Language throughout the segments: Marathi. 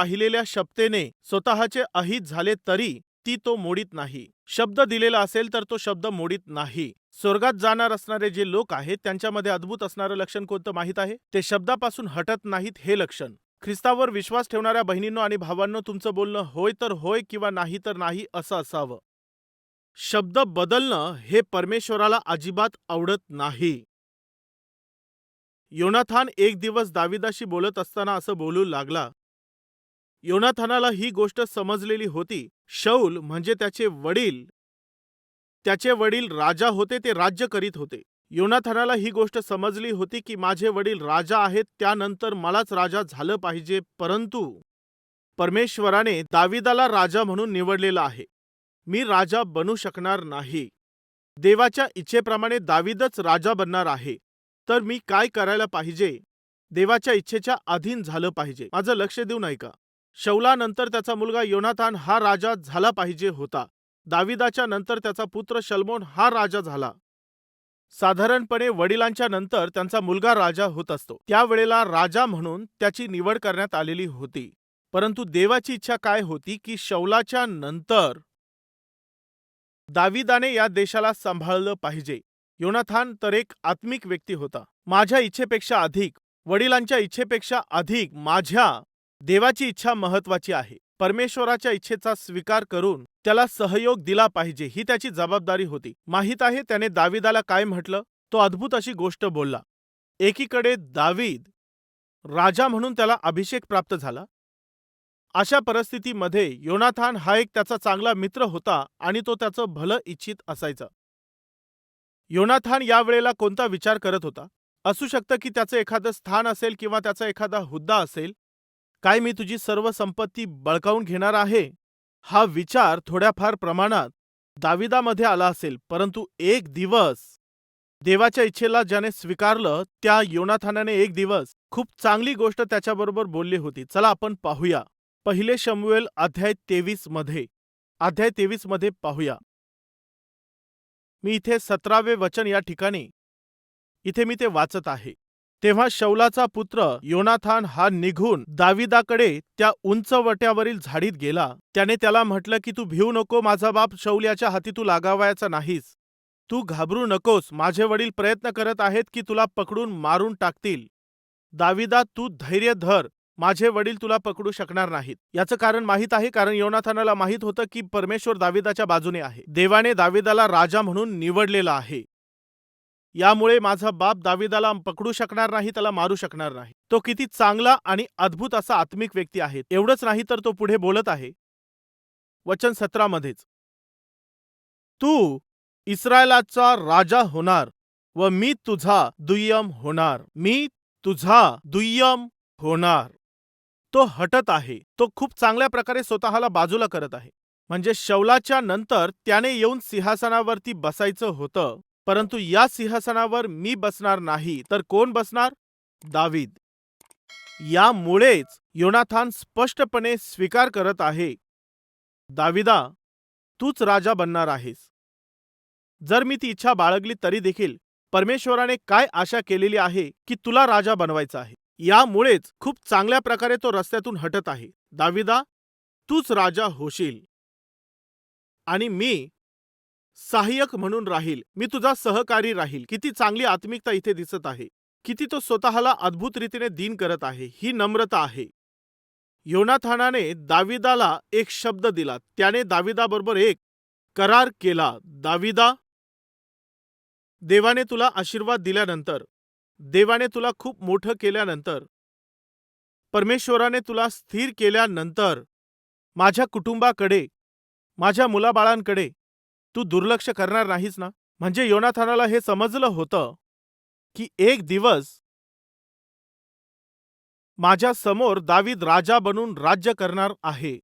वाहिलेल्या शब्देने स्वतःचे अहित झाले तरी ती तो मोडीत नाही. शब्द दिलेला असेल तर तो शब्द मोडीत नाही. स्वर्गात जाणार असणारे जे लोक आहेत त्यांच्यामध्ये अद्भुत असणारं लक्षण कोणतं माहीत आहे? ते शब्दापासून हटत नाहीत हे लक्षण. ख्रिस्तावर विश्वास ठेवणाऱ्या बहिणींनो आणि भावांनो तुमचं बोलणं होय तर होय किंवा नाही तर नाही असं असावं. शब्द बदलणं हे परमेश्वराला अजिबात आवडत नाही. योनाथान एक दिवस दाविदाशी बोलत असताना असं बोलू लागला योनाथानाला ही गोष्ट समजलेली होती. शौल म्हणजे त्याचे वडील. त्याचे वडील राजा होते ते राज्य करीत होते. योनाथानाला ही गोष्ट समजली होती की माझे वडील राजा आहेत त्यानंतर मलाच राजा झालं पाहिजे परंतु परमेश्वराने दाविदाला राजा म्हणून निवडलेला आहे. मी राजा बनू शकणार नाही. देवाच्या इच्छेप्रमाणे दाविदच राजा बनणार आहे. तर मी काय करायला पाहिजे? देवाच्या इच्छेच्या अधीन झालं पाहिजे. माझं लक्ष देऊ नाही का शौलानंतर त्याचा मुलगा योनाथान हा राजा झाला पाहिजे होता. दाविदाच्या नंतर त्याचा पुत्र शलमोन हा राजा झाला. साधारणपणे वडिलांच्या नंतर त्यांचा मुलगा राजा होत असतो. त्यावेळेला राजा म्हणून त्याची निवड करण्यात आलेली होती. परंतु देवाची इच्छा काय होती की शौलाच्या नंतर दाविदाने या देशाला सांभाळलं पाहिजे. योनाथान तर एक आत्मिक व्यक्ती होता. माझ्या इच्छेपेक्षा अधिक वडिलांच्या इच्छेपेक्षा अधिक माझ्या देवाची इच्छा महत्वाची आहे. परमेश्वराच्या इच्छेचा स्वीकार करून त्याला सहयोग दिला पाहिजे ही त्याची जबाबदारी होती. माहीत आहे त्याने दाविदाला काय म्हटलं? तो अद्भुत अशी गोष्ट बोलला. एकीकडे दावीद राजा म्हणून त्याला अभिषेक प्राप्त झाला. अशा परिस्थितीमध्ये योनाथान हा एक त्याचा चांगला मित्र होता आणि तो त्याचं भलं इच्छित असायचा. योनाथान यावेळेला कोणता विचार करत होता? असू शकतं की त्याचं एखादं स्थान असेल किंवा त्याचा एखादा हुद्दा असेल काय मी तुझी सर्व संपत्ती बळकावून घेणार आहे? हा विचार थोड्याफार प्रमाणात दाविदामध्ये आला असेल परंतु एक दिवस. देवाच्या इच्छेला ज्याने स्वीकारलं त्या योनाथानाने एक दिवस. खूप चांगली गोष्ट त्याच्याबरोबर बोलली होती. चला आपण पाहूया. पहिले शमुएल अध्याय तेवीसमध्ये. अध्याय तेवीसमध्ये पाहूया. मी इथे सतरावे वचन या ठिकाणी. इथे मी ते वाचत आहे. तेव्हा शौलाचा पुत्र योनाथान हा निघून दाविदाकडे त्या उंच वट्यावरील झाडीत गेला. त्याने त्याला म्हटलं की तू भिऊ नको माझा बाप शौल्याच्या हाती तू लागावायचा नाहीस. तू घाबरू नकोस माझे वडील प्रयत्न करत आहेत की तुला पकडून मारून टाकतील. दाविदा तू धैर्य धर माझे वडील तुला पकडू शकणार नाहीत. याचं कारण माहीत आहे कारण योनाथानाला माहीत होतं की परमेश्वर दाविदाच्या बाजूने आहे. देवाने दाविदाला राजा म्हणून निवडलेला आहे. यामुळे माझा बाप दाविदाला पकडू शकणार नाही त्याला मारू शकणार नाही. तो किती चांगला आणि अद्भुत असा आत्मिक व्यक्ती आहे एवढंच नाही तर तो पुढे बोलत आहे. वचन सत्रामध्येच. तू इस्रायलाचा राजा होणार व मी तुझा दुय्यम होणार. मी तुझा दुय्यम होणार. तो हटत आहे. तो खूप चांगल्या प्रकारे स्वतःला बाजूला करत आहे. म्हणजे शौलाच्या नंतर त्याने येऊन सिंहासनावरती बसायचं होतं. परंतु या सिंहासनावर मी बसणार नाही तर कोण बसणार? दावीद. यामुळेच योनाथान स्पष्टपणे स्वीकार करत आहे. दाविदा तूच राजा बनणार आहेस. जर मी ती इच्छा बाळगली तरी देखील परमेश्वराने काय आशा केलेली आहे की तुला राजा बनवायचा आहे? यामुळेच खूप चांगल्या प्रकारे तो रस्त्यातून हटत आहे. दाविदा तूच राजा होशील. आणि मी सहाय्यक म्हणून राहील. मी तुझा सहकारी राहील. किती चांगली आत्मिकता इथे दिसत आहे. किती तो स्वतःला अद्भुत रीतीने दीन करत आहे. ही नम्रता आहे. योनाथानाने दाविदाला एक शब्द दिला. त्याने दाविदाबरोबर एक करार केला. दाविदा देवाने तुला आशीर्वाद दिल्यानंतर देवाने तुला खूप मोठं केल्यानंतर परमेश्वराने तुला स्थिर केल्यानंतर माझ्या कुटुंबाकडे माझ्या मुलाबाळांकडे तू दुर्लक्ष करणार नाहीस ना? म्हणजे योनाथानाला हे समजलं होतं की एक दिवस माझ्यासमोर दावीद राजा बनून राज्य करणार आहे.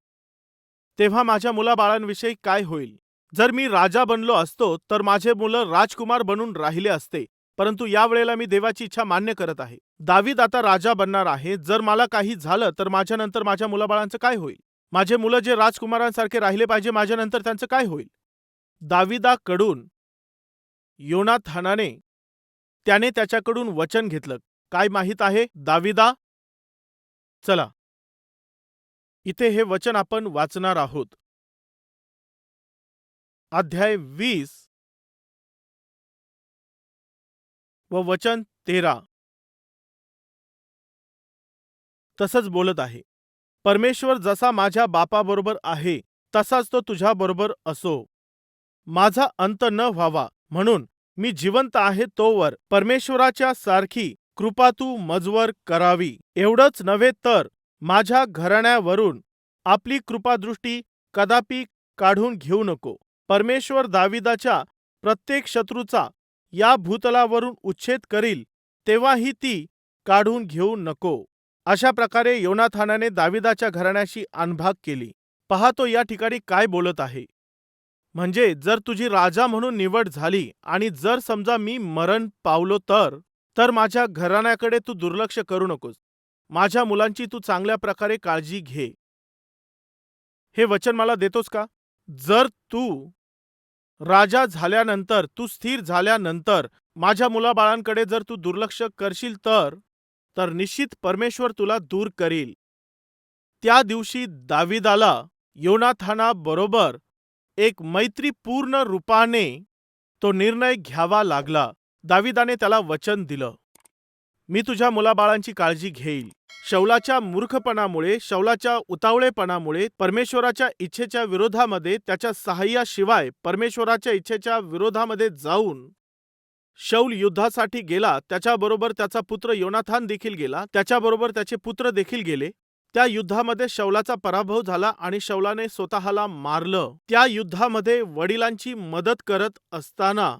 तेव्हा माझ्या मुलाबाळांविषयी काय होईल? जर मी राजा बनलो असतो तर माझे मुलं राजकुमार बनून राहिले असते परंतु यावेळेला मी देवाची इच्छा मान्य करत आहे. दावीद आता राजा बनणार आहे. जर मला काही झालं तर माझ्यानंतर माझ्या मुलाबाळांचं काय होईल? माझे मुलं जे राजकुमारांसारखे राहिले पाहिजे माझ्यानंतर त्यांचं काय होईल? दाविदाकडून योनाथानाने त्याने त्याच्याकडून वचन घेतलं. काय माहीत आहे? दाविदा? चला. इथे हे वचन आपण वाचणार आहोत. अध्याय वीस. व वचन तेरा. तसंच बोलत आहे. परमेश्वर जसा माझ्या बापाबरोबर आहे तसाच तो तुझ्याबरोबर असो. माझा अंत न व्हावा म्हणून मी जिवंत आहे तोवर परमेश्वराच्या सारखी कृपा तू मजवर करावी. एवढंच नव्हे तर माझ्या घराण्यावरून आपली कृपादृष्टी कदापि काढून घेऊ नको. परमेश्वर दाविदाच्या प्रत्येक शत्रूचा या भूतलावरून उच्छेद करील तेव्हाही ती काढून घेऊ नको. अशा प्रकारे योनाथानाने दाविदाच्या घराण्याशी अनभाग केली. पाहतो या ठिकाणी काय बोलत आहे. म्हणजे जर तुझी राजा म्हणून निवड झाली आणि जर समजा मी मरण पावलो तर तर माझ्या घराण्याकडे तू दुर्लक्ष करू नकोस. माझ्या मुलांची तू चांगल्या प्रकारे काळजी घे. हे वचन मला देतोस का? जर तू राजा झाल्यानंतर तू स्थिर झाल्यानंतर माझ्या मुलाबाळांकडे जर तू दुर्लक्ष करशील तर तर निश्चित परमेश्वर तुला दूर करील. त्या दिवशी दाविदाला योनाथाना बरोबर एक मैत्रीपूर्ण रूपाने तो निर्णय घ्यावा लागला. दाविदाने त्याला वचन दिलं. मी तुझ्या मुलाबाळांची काळजी घेईल. शौलाच्या मूर्खपणामुळे शौलाच्या उतावळेपणामुळे परमेश्वराच्या इच्छेच्या विरोधामध्ये त्याच्या सहाय्याशिवाय परमेश्वराच्या इच्छेच्या विरोधामध्ये जाऊन शौल युद्धासाठी गेला. त्याच्याबरोबर त्याचा पुत्र योनाथान देखील गेला. त्याच्याबरोबर त्याचे पुत्र देखील गेले. त्या युद्धामध्ये शौलाचा पराभव झाला आणि शौलाने स्वतःला मारलं. त्या युद्धामध्ये वडिलांची मदत करत असताना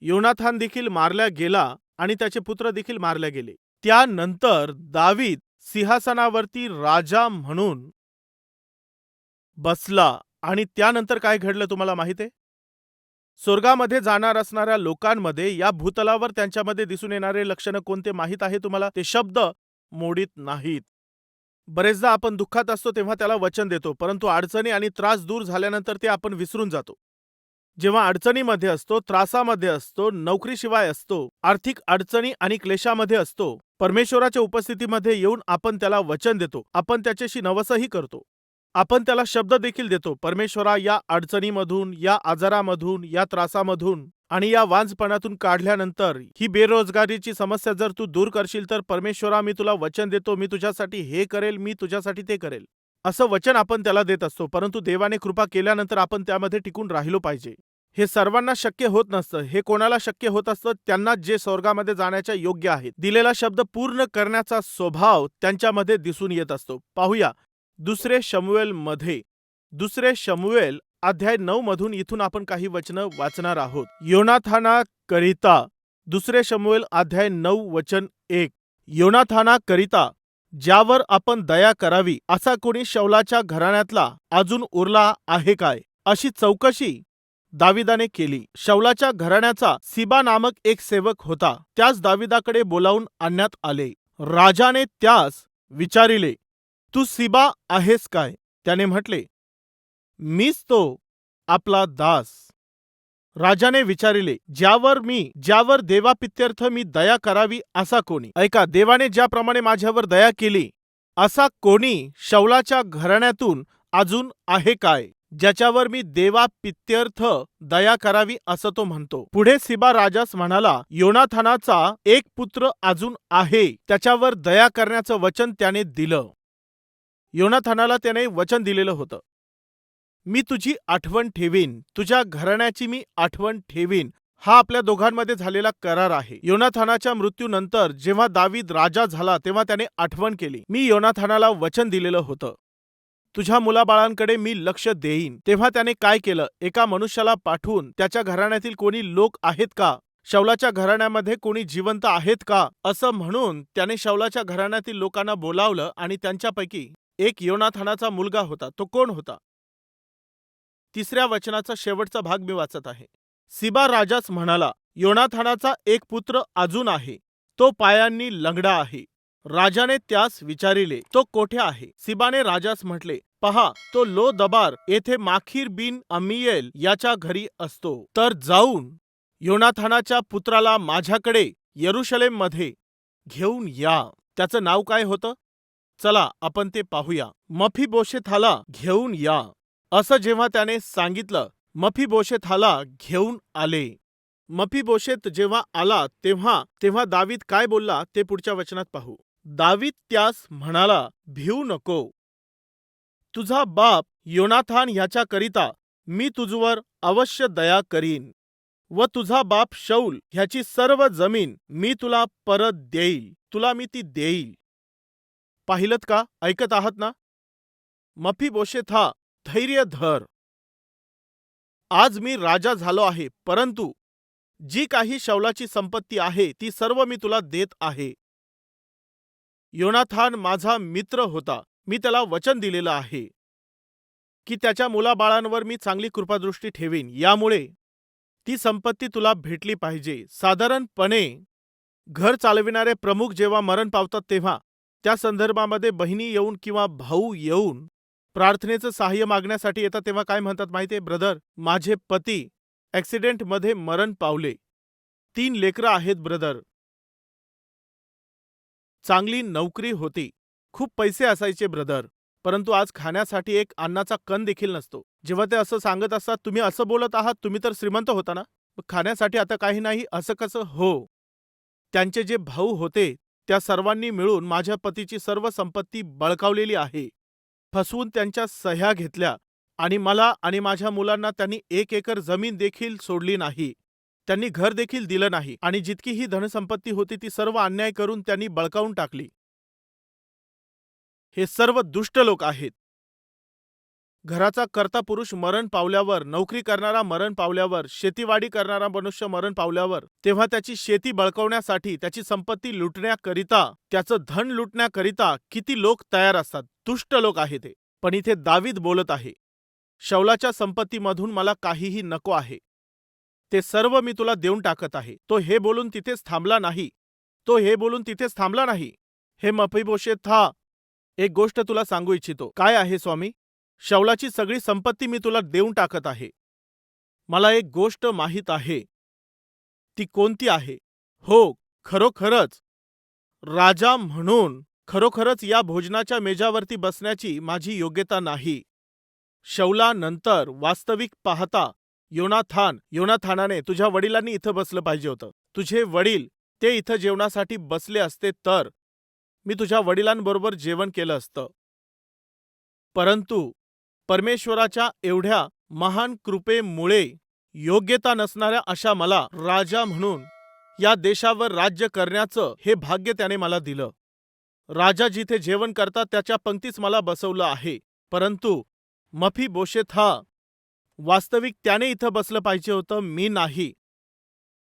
योनाथान देखील मारल्या गेला आणि त्याचे पुत्र देखील मारले गेले. त्यानंतर दावीद सिंहासनावरती राजा म्हणून बसला. आणि त्यानंतर काय घडलं तुम्हाला माहिती आहे? स्वर्गामध्ये जाणार असणाऱ्या लोकांमध्ये या भूतलावर त्यांच्यामध्ये दिसून येणारे लक्षणं कोणते माहीत आहे तुम्हाला? ते शब्द मोडीत नाहीत. बरेचदा आपण दुःखात असतो तेव्हा त्याला वचन देतो परंतु अडचणी आणि त्रास दूर झाल्यानंतर ते आपण विसरून जातो. जेव्हा अडचणीमध्ये असतो त्रासामध्ये असतो नोकरीशिवाय असतो आर्थिक अडचणी आणि क्लेशामध्ये असतो परमेश्वराच्या उपस्थितीमध्ये येऊन आपण त्याला वचन देतो आपण त्याच्याशी नवसही करतो. आपण त्याला शब्द देखील देतो. परमेश्वरा या अडचणीमधून या आजारामधून या त्रासामधून आणि या वांजपणातून काढल्यानंतर ही बेरोजगारीची समस्या जर तू दूर करशील तर परमेश्वरा मी तुला वचन देतो मी तुझ्यासाठी हे करेल मी तुझ्यासाठी ते करेल. असं वचन आपण त्याला देत असतो परंतु देवाने कृपा केल्यानंतर आपण त्यामध्ये टिकून राहिलो पाहिजे. हे सर्वांना शक्य होत नसतं. हे कोणाला शक्य होत असतं? त्यांना जे स्वर्गामध्ये जाण्याच्या योग्य आहेत. दिलेला शब्द पूर्ण करण्याचा स्वभाव त्यांच्यामध्ये दिसून येत असतो. पाहूया. दुसरे शमुएलमध्ये दुसरे शमुएल अध्याय नऊ मधून इथून आपण काही वचनं वाचणार आहोत. योनाथाना करिता. दुसरे शमुएल अध्याय नऊ वचन एक. योनाथाना करिता ज्यावर आपण दया करावी असा कोणी शौलाच्या घराण्यातला अजून उरला आहे काय? अशी चौकशी दाविदाने केली. शौलाच्या घराण्याचा सिबा नामक एक सेवक होता. त्यास दाविदाकडे बोलावून आणण्यात आले. राजाने त्यास विचारिले तू सिबा आहेस काय? त्याने म्हटले मीच तो आपला दास. राजाने विचारिले ज्यावर मी ज्यावर देवापित्यर्थ मी दया करावी असा कोणी? ऐका देवाने ज्याप्रमाणे माझ्यावर दया केली असा कोणी शौलाच्या घराण्यातून अजून आहे काय? ज्याच्यावर मी देवापित्यर्थ दया करावी असं तो म्हणतो. पुढे सिबा राजास म्हणाला योनाथानाचा एक पुत्र अजून आहे त्याच्यावर दया करण्याचं वचन त्याने दिलं. योनाथानाला त्याने वचन दिलेलं होतं. मी तुझी आठवण ठेवीन. तुझ्या घराण्याची मी आठवण ठेवीन. हा आपल्या दोघांमध्ये झालेला करार आहे. योनाथानाच्या मृत्यूनंतर जेव्हा दावीद राजा झाला तेव्हा त्याने आठवण केली. मी योनाथानाला वचन दिलेलं होतं. तुझ्या मुलाबाळांकडे मी लक्ष देईन. तेव्हा त्याने काय केलं? एका मनुष्याला पाठवून त्याच्या घराण्यातील कोणी लोक आहेत का? शौलाच्या घराण्यामध्ये कोणी जिवंत आहेत का? असं म्हणून त्याने शौलाच्या घराण्यातील लोकांना बोलावलं आणि त्यांच्यापैकी एक योनाथानाचा मुलगा होता तो कोण होता? तिसऱ्या वचनाचा शेवटचा भाग मी वाचत आहे. सिबा राजास म्हणाला योनाथानाचा एक पुत्र अजून आहे. तो पायांनी लंगडा आहे. राजाने त्यास विचारिले तो कोठे आहे? सिबाने राजास म्हटले पहा तो लो दबार येथे माखीर बिन अमियेल याच्या घरी असतो. तर जाऊन योनाथानाच्या पुत्राला माझ्याकडे यरुशलेममध्ये घेऊन या. त्याचं नाव काय होतं? चला आपण ते पाहूया. मफीबोशेथाला घेऊन या. असं जेव्हा त्याने सांगितलं मफीबोशेथाला घेऊन आले. मफीबोशेत जेव्हा आला तेव्हा तेव्हा दावीद काय बोलला ते पुढच्या वचनात पाहू. दावीद त्यास म्हणाला भिऊ नको. तुझा बाप योनाथान ह्याच्याकरिता मी तुझवर अवश्य दया करीन व तुझा बाप शौल ह्याची सर्व जमीन मी तुला परत देईल. तुला मी ती देईल. पाहिलत का? ऐकत आहात ना? मफीबोशेथा धैर्य धर. आज मी राजा झालो आहे परंतु जी काही शौलाची संपत्ती आहे ती सर्व मी तुला देत आहे. योनाथान माझा मित्र होता मी त्याला वचन दिलेलं आहे. की त्याच्या मुलाबाळांवर मी चांगली कृपादृष्टी ठेवीन यामुळे ती संपत्ती तुला भेटली पाहिजे. साधारणपणे घर चालविणारे प्रमुख जेव्हा मरण पावतात तेव्हा त्या संदर्भामध्ये बहिणी येऊन किंवा भाऊ येऊन प्रार्थनेचं सहाय्य मागण्यासाठी येतात तेव्हा काय म्हणतात माहितीये ब्रदर माझे पती ॲक्सिडेंटमध्ये मरण पावले. तीन लेकरं आहेत ब्रदर. चांगली नोकरी होती. खूप पैसे असायचे ब्रदर. परंतु आज खाण्यासाठी एक अन्नाचा कण देखील नसतो. जेव्हा ते असं सांगत असतात तुम्ही असं बोलत आहात तुम्ही तर श्रीमंत होता ना? खाण्यासाठी आता काही नाही असं कसं? हो. त्यांचे जे भाऊ होते त्या सर्वांनी मिळून माझ्या पतीची सर्व संपत्ती बळकावलेली आहे. फसवून त्यांच्या सह्या घेतल्या आणि मला आणि माझ्या मुलांना त्यांनी एक एकर जमीन देखील सोडली नाही. त्यांनी घर देखील दिलं नाही आणि जितकी ही धनसंपत्ती होती ती सर्व अन्याय करून त्यांनी बळकावून टाकली. हे सर्व दुष्ट लोक आहेत. घराचा कर्ता पुरुष मरण पावल्यावर नोकरी करणारा मरण पावल्यावर शेतीवाडी करणारा मनुष्य मरण पावल्यावर तेव्हा त्याची शेती बळकवण्यासाठी त्याची संपत्ती लुटण्याकरिता त्याचं धन लुटण्याकरिता किती लोक तयार असतात दुष्ट लोक आहे ते. पण इथे दावीद बोलत आहे शौलाच्या संपत्तीमधून मला काहीही नको आहे. ते सर्व मी तुला देऊन टाकत आहे. तो हे बोलून तिथेच थांबला नाही. तो हे बोलून तिथेच थांबला नाही. हे मफीबोशे था एक गोष्ट तुला सांगू इच्छितो. काय आहे स्वामी? शौलाची सगळी संपत्ती मी तुला देऊन टाकत आहे. मला एक गोष्ट माहीत आहे. ती कोणती आहे? हो खरोखरच. राजा म्हणून खरोखरच या भोजनाच्या मेजावरती बसण्याची माझी योग्यता नाही. शौलानंतर वास्तविक पाहता योनाथान योनाथानाने तुझ्या वडिलांनी इथं बसलं पाहिजे होतं. तुझे वडील ते इथं जेवणासाठी बसले असते तर मी तुझ्या वडिलांबरोबर जेवण केलं असतं. परंतु परमेश्वराच्या एवढ्या महान कृपेमुळे योग्यता नसणाऱ्या अशा मला राजा म्हणून या देशावर राज्य करण्याचं हे भाग्य त्याने मला दिलं. राजा जिथे जेवण करतात त्याच्या पंक्तीच मला बसवलं आहे. परंतु मफी बोशेत हा वास्तविक त्याने इथं बसलं पाहिजे होतं मी नाही.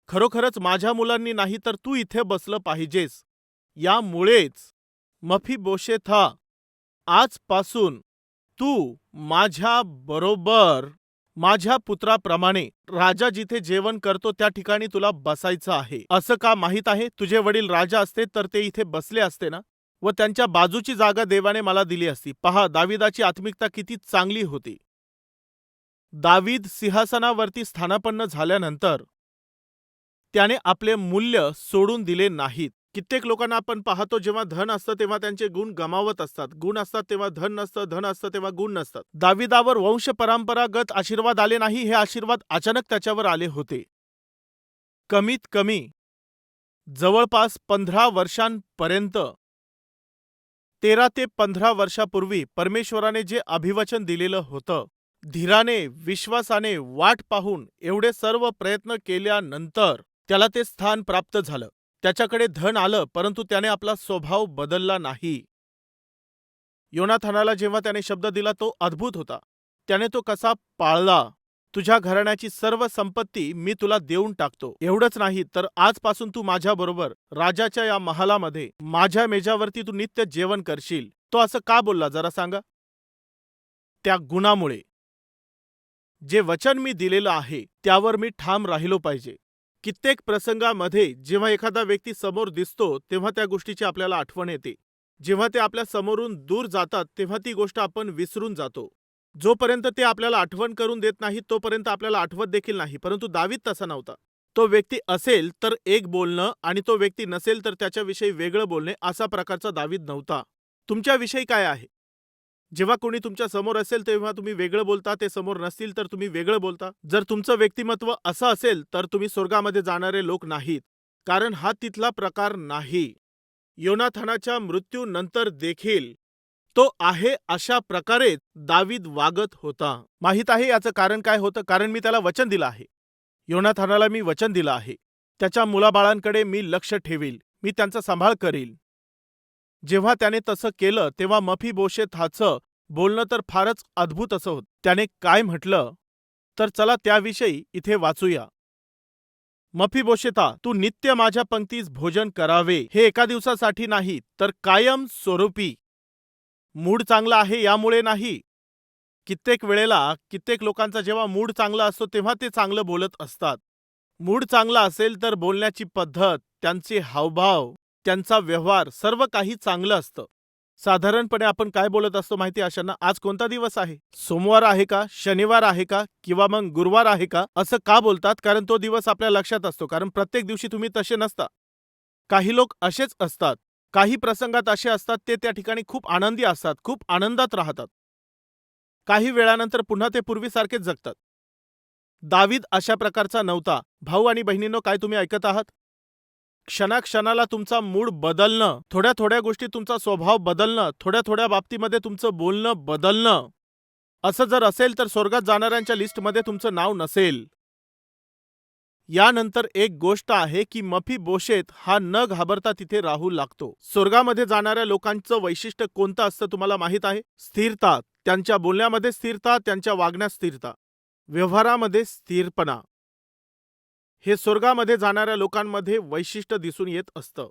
खरोखरच माझ्या मुलांनी नाही तर तू इथे बसलं पाहिजेस. यामुळेच मफी बोशेत हा आजपासून तू माझ्या बरोबर माझ्या पुत्राप्रमाणे राजा जिथे जेवण करतो त्या ठिकाणी तुला बसायचं आहे. असं का माहीत आहे? तुझे वडील राजा असते तर ते इथे बसले असते ना? व त्यांच्या बाजूची जागा देवाने मला दिली असती. पहा दाविदाची आत्मिकता किती चांगली होती. दावीद सिंहासनावरती स्थानापन्न झाल्यानंतर त्याने आपले मूल्य सोडून दिले नाहीत. कित्येक लोकांना आपण पाहतो जेव्हा धन असतं तेव्हा त्यांचे गुण गमावत असतात. गुण असतात तेव्हा धन नसतं धन असतं तेव्हा गुण नसतात. दाविदावर वंश परंपरागत आशीर्वाद आले नाही हे आशीर्वाद अचानक त्याच्यावर आले होते. कमीत कमी जवळपास पंधरा वर्षांपर्यंत तेरा ते पंधरा वर्षापूर्वी परमेश्वराने जे अभिवचन दिलेलं होतं धीराने विश्वासाने वाट पाहून एवढे सर्व प्रयत्न केल्यानंतर त्याला ते स्थान प्राप्त झालं. त्याच्याकडे धन आलं परंतु त्याने आपला स्वभाव बदलला नाही. योनाथानाला जेव्हा त्याने शब्द दिला तो अद्भुत होता. त्याने तो कसा पाळला? तुझ्या घराण्याची सर्व संपत्ती मी तुला देऊन टाकतो. एवढंच नाही तर आजपासून तू माझ्याबरोबर राजाच्या या महालामध्ये माझ्या मेजावरती तू नित्य जेवण करशील. तो असं का बोलला जरा सांगा? त्या गुणामुळे. जे वचन मी दिलेलं आहे त्यावर मी ठाम राहिलो पाहिजे. कित्येक प्रसंगामध्ये जेव्हा एखादा व्यक्ती समोर दिसतो तेव्हा त्या गोष्टीची आपल्याला आठवण येते. जेव्हा ते आपल्या समोरून दूर जातात तेव्हा ती गोष्ट आपण विसरून जातो. जोपर्यंत ते आपल्याला आठवण करून देत नाही तोपर्यंत आपल्याला आठवत देखील नाही. परंतु दावीत तसा नव्हता. तो व्यक्ती असेल तर एक बोलणं आणि तो व्यक्ती नसेल तर त्याच्याविषयी वेगळं बोलणे असा प्रकारचा दावीत नव्हता. तुमच्याविषयी काय आहे? जेव्हा कोणी तुमच्यासमोर असेल तेव्हा तुम्ही वेगळं बोलता ते समोर नसतील तर तुम्ही वेगळं बोलता. जर तुमचं व्यक्तिमत्व असं असेल तर तुम्ही स्वर्गामध्ये जाणारे लोक नाहीत कारण हा तिथला प्रकार नाही. योनाथानाच्या मृत्यूनंतर देखील तो आहे अशा प्रकारे दावीद वागत होता. माहीत आहे याचं कारण काय होतं? कारण मी त्याला वचन दिलं आहे. योनाथानाला मी वचन दिलं आहे. त्याच्या मुलाबाळांकडे मी लक्ष ठेवील. मी त्यांचा सांभाळ करील. जेव्हा त्याने तसं केलं तेव्हा मफी हाचं बोलणं तर फारच अद्भुत असं होतं. त्याने काय म्हटलं? तर चला त्याविषयी इथे वाचूया. मफी बोशेता तू नित्य माझ्या पंक्तीस भोजन करावे. हे एका दिवसासाठी नाही तर कायम स्वरूपी. मूड चांगला आहे यामुळे नाही. कित्येक वेळेला कित्येक लोकांचा जेव्हा मूड चांगला असतो तेव्हा ते चांगलं बोलत असतात. मूड चांगला असेल तर बोलण्याची पद्धत त्यांचे हावभाव. त्यांचा व्यवहार सर्व काही चांगलं असतं. साधारणपणे आपण काय बोलत असतो माहिती अशांना आज कोणता दिवस आहे? सोमवार आहे का? शनिवार आहे का? किंवा मग गुरुवार आहे का? असं का बोलतात? कारण तो दिवस आपल्या लक्षात असतो. कारण प्रत्येक दिवशी तुम्ही तसे नसता. काही लोक असेच असतात. काही प्रसंगात असे असतात ते त्या ठिकाणी खूप आनंदी असतात खूप आनंदात राहतात. काही वेळानंतर पुन्हा ते पूर्वीसारखेच जगतात. दावीद अशा प्रकारचा नव्हता. भाऊ आणि बहिणींनो काय तुम्ही ऐकत आहात? क्षणाक्षणाला तुमचा मूड बदलणं थोड्या थोड्या गोष्टी तुमचा स्वभाव बदलणं थोड्या थोड्या बाबतीमध्ये तुमचं बोलणं बदलणं. असं जर असेल तर स्वर्गात जाणाऱ्यांच्या लिस्टमध्ये तुमचं नाव नसेल. यानंतर एक गोष्ट आहे की मफी बोशेत हा न घाबरता तिथे राहू लागतो. स्वर्गामध्ये जाणाऱ्या लोकांचं वैशिष्ट्य कोणतं असतं तुम्हाला माहीत आहे? स्थिरता त्यांच्या बोलण्यामध्ये स्थिरता त्यांच्या वागण्यात स्थिरता. व्यवहारामध्ये स्थिरपणा. हे स्वर्गामध्ये जाणाऱ्या लोकांमध्ये वैशिष्ट्य दिसून येत असतं.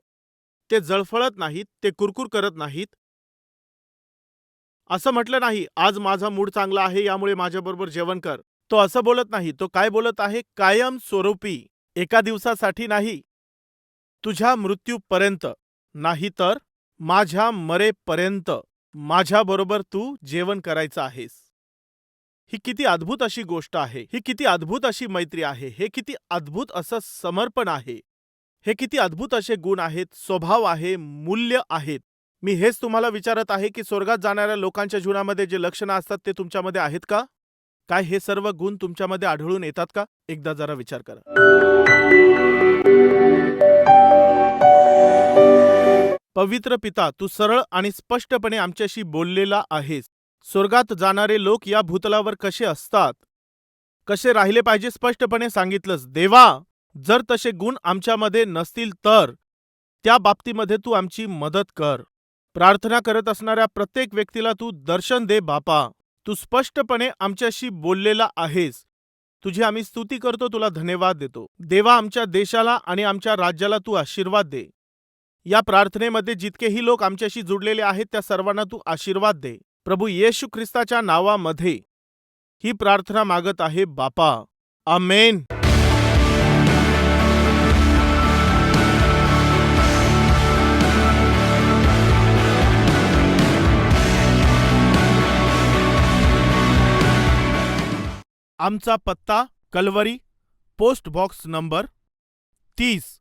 ते जळफळत नाहीत ते कुरकुर करत नाहीत. असं म्हटलं नाही आज माझा मूड चांगला आहे यामुळे माझ्याबरोबर जेवण कर. तो असं बोलत नाही तो काय बोलत आहे? कायम स्वरूपी एका दिवसासाठी नाही. तुझ्या मृत्यूपर्यंत नाही तर माझ्या मरेपर्यंत माझ्याबरोबर तू जेवण करायचं आहेस. ही किती अद्भुत अशी गोष्ट आहे. ही किती अद्भुत अशी मैत्री आहे. हे किती अद्भुत असं समर्पण आहे. हे किती अद्भुत असे गुण आहेत. स्वभाव आहे. मूल्य आहेत. मी हेच तुम्हाला विचारत आहे की स्वर्गात जाणाऱ्या लोकांच्या जीवनामध्ये जे लक्षणं असतात ते तुमच्यामध्ये आहेत का? काय हे सर्व गुण तुमच्यामध्ये आढळून येतात का? एकदा जरा विचार करा. पवित्र पिता तू सरळ आणि स्पष्टपणे आमच्याशी बोललेला आहेस. स्वर्गात जाणारे लोक या भूतलावर कसे असतात? कसे राहिले पाहिजे स्पष्टपणे सांगितलंस. देवा जर तसे गुण आमच्यामध्ये नसतील तर त्या बाबतीमध्ये तू आमची मदत कर. प्रार्थना करत असणाऱ्या प्रत्येक व्यक्तीला तू दर्शन दे बापा. तू स्पष्टपणे आमच्याशी बोललेला आहेस. तुझी आम्ही स्तुती करतो तुला धन्यवाद देतो. देवा आमच्या देशाला आणि आमच्या राज्याला तू आशीर्वाद दे. या प्रार्थनेमध्ये जितकेही लोक आमच्याशी जुडलेले आहेत त्या सर्वांना तू आशीर्वाद दे. प्रभू येशू ख्रिस्ताच्या नावामध्ये ही प्रार्थना मागत आहे बापा. आमेन. आमचा पत्ता कलवरी पोस्ट बॉक्स नंबर तीस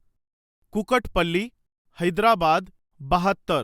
कुकटपल्ली हैदराबाद बहात्तर.